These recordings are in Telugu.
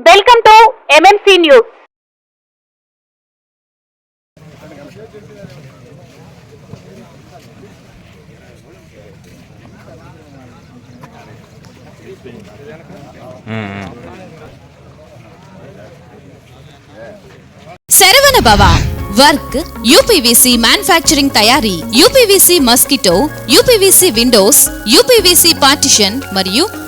Welcome to MMC news Saravana Bhava work UPVC manufacturing తయారీ UPVC mosquito UPVC windows UPVC partition మరియు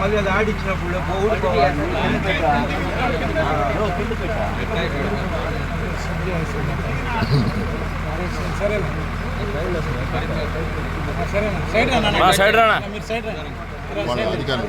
మళ్ళీ అది ఆడిచ్చినప్పుడు ఊడిపోవాలి మా సైడ్ రానా వాళ్ళ అధికారులు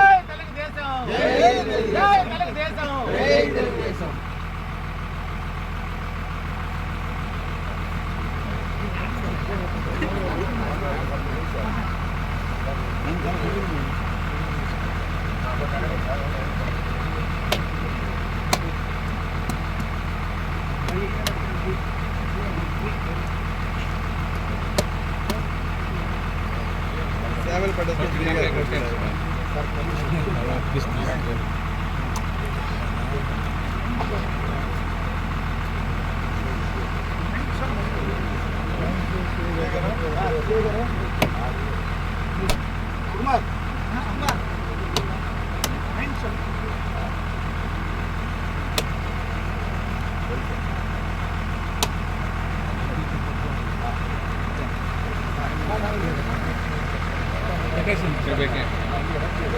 ट्रैवल पड़े तो फ्री है किस चीज़ का Thank you.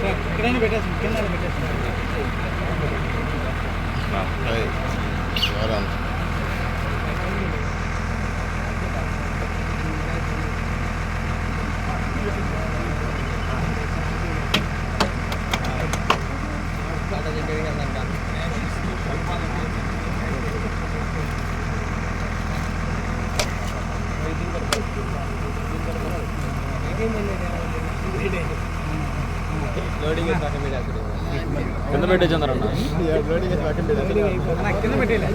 ఎక్కడైనా పెట్టేసి కింద పెట్టేసి ఏయ్, ఎవరంత? కింద పెట్టేచ్చందరన్న ബേഡ് ചെന്നിട്ടുണ്ട്? ഇല്ല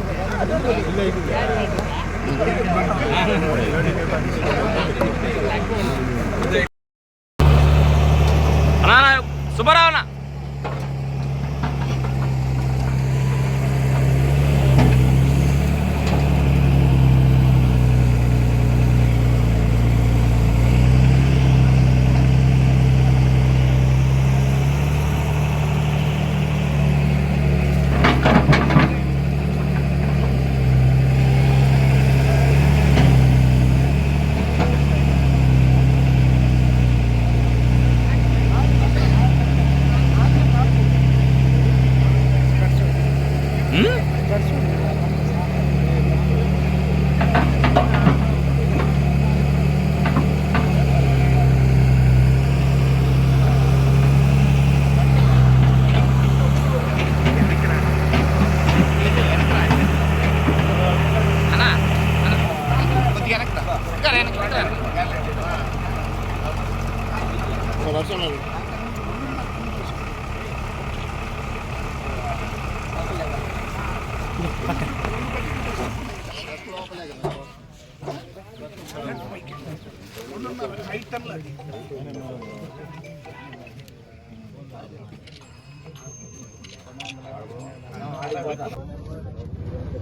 Hmm?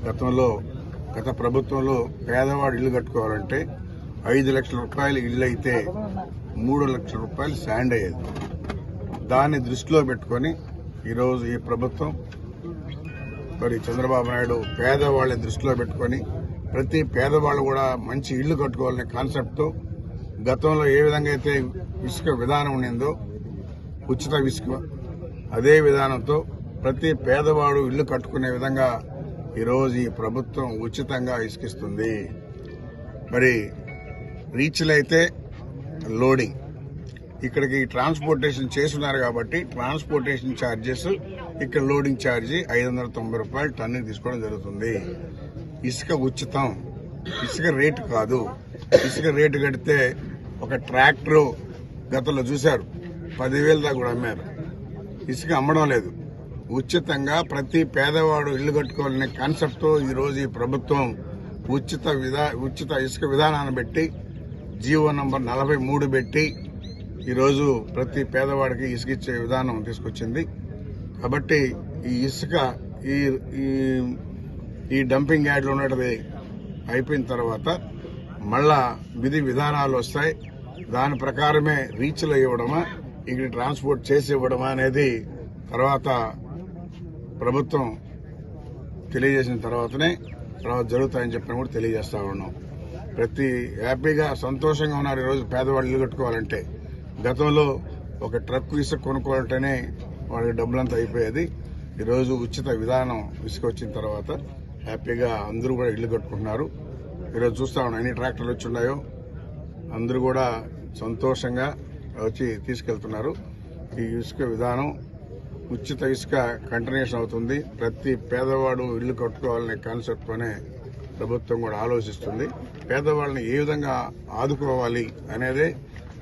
గతంలో గత ప్రభుత్వంలో పేదవాడు ఇల్లు కట్టుకోవాలంటే ఐదు లక్షల రూపాయలు ఇల్లు అయితే మూడు లక్షల రూపాయలు శాండ్ అయ్యేది. దాన్ని దృష్టిలో పెట్టుకొని ఈరోజు ఈ ప్రభుత్వం మరి చంద్రబాబు నాయుడు పేదవాళ్ళని దృష్టిలో పెట్టుకొని ప్రతి పేదవాళ్ళు కూడా మంచి ఇల్లు కట్టుకోవాలనే కాన్సెప్ట్తో గతంలో ఏ విధంగా అయితే ఇసుక విధానం ఉండిందో ఉచిత ఇసుక అదే విధానంతో ప్రతి పేదవాడు ఇల్లు కట్టుకునే విధంగా ఈరోజు ఈ ప్రభుత్వం ఉచితంగా ఇసుకిస్తుంది. మరి రీచ్లు అయితే లోడింగ్. ఇక్కడికి ట్రాన్స్పోర్టేషన్ చేస్తున్నారు కాబట్టి ట్రాన్స్పోర్టేషన్ ఛార్జెస్ ఇక్కడ లోడింగ్ ఛార్జీ ఐదు వందల తొంభై రూపాయలు టన్ను తీసుకోవడం జరుగుతుంది. ఇసుక ఉచితం. ఇసుక రేటు కాదు. ఇసుక రేటు కడితే ఒక ట్రాక్టరు గతంలో చూశారు పదివేలు దాకా కూడా అమ్మారు. ఇసుక అమ్మడం లేదు. ఉచితంగా ప్రతి పేదవాడు ఇల్లు కట్టుకోవాలనే కాన్సెప్ట్తో ఈరోజు ఈ ప్రభుత్వం ఉచిత విధా ఉచిత ఇసుక విధానాన్ని పెట్టి జీవో నంబర్ నలభై మూడు పెట్టి ఈరోజు ప్రతి పేదవాడికి ఇసుక ఇచ్చే విధానం తీసుకొచ్చింది. కాబట్టి ఈ ఇసుక ఈ ఈ- ఈ డంపింగ్ యార్డ్లు ఉన్నది అయిపోయిన తర్వాత మళ్ళా విధి విధానాలు వస్తాయి. దాని ప్రకారమే రీచ్లు ఇవ్వడమా ఇక్కడ ట్రాన్స్పోర్ట్ చేసి ఇవ్వడమా అనేది తర్వాత ప్రభుత్వం తెలియజేసిన తర్వాతనే తర్వాత జరుగుతాయని చెప్పని కూడా తెలియజేస్తా ఉన్నాం. ప్రతి హ్యాపీగా సంతోషంగా ఉన్నారు ఈరోజు పేదవాళ్ళు ఇల్లు కట్టుకోవాలంటే. గతంలో ఒక ట్రక్ ఇసుక కొనుక్కోవాలంటేనే వాళ్ళకి డబ్బులంతా అయిపోయేది. ఈరోజు ఉచిత విధానం ఇసుకొచ్చిన తర్వాత హ్యాపీగా అందరూ కూడా ఇల్లు కట్టుకుంటున్నారు. ఈరోజు చూస్తా ఉన్నాం ఎన్ని ట్రాక్టర్లు వచ్చి ఉన్నాయో. అందరూ కూడా సంతోషంగా వచ్చి తీసుకెళ్తున్నారు. ఈ ఇసుక విధానం ఉచిత ఇసుక కంటిన్యూషన్ అవుతుంది. ప్రతి పేదవాడు ఇల్లు కట్టుకోవాలనే కాన్సెప్ట్తోనే ప్రభుత్వం కూడా ఆలోచిస్తుంది. పేదవాళ్ళని ఏ విధంగా ఆదుకోవాలి అనేదే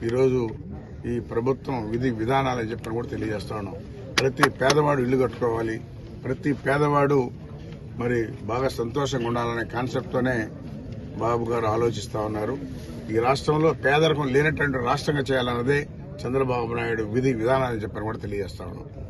ఈరోజు ఈ ప్రభుత్వం విధి విధానాలని చెప్పని కూడా తెలియజేస్తా ఉన్నాం. ప్రతి పేదవాడు ఇల్లు కట్టుకోవాలి. ప్రతి పేదవాడు మరి బాగా సంతోషంగా ఉండాలనే కాన్సెప్ట్తోనే బాబు గారు ఆలోచిస్తా ఉన్నారు. ఈ రాష్ట్రంలో పేదరికం లేనటువంటి రాష్ట్రంగా చేయాలన్నదే చంద్రబాబు నాయుడు విధి విధానాన్ని చెప్పని కూడా తెలియజేస్తా ఉన్నాం.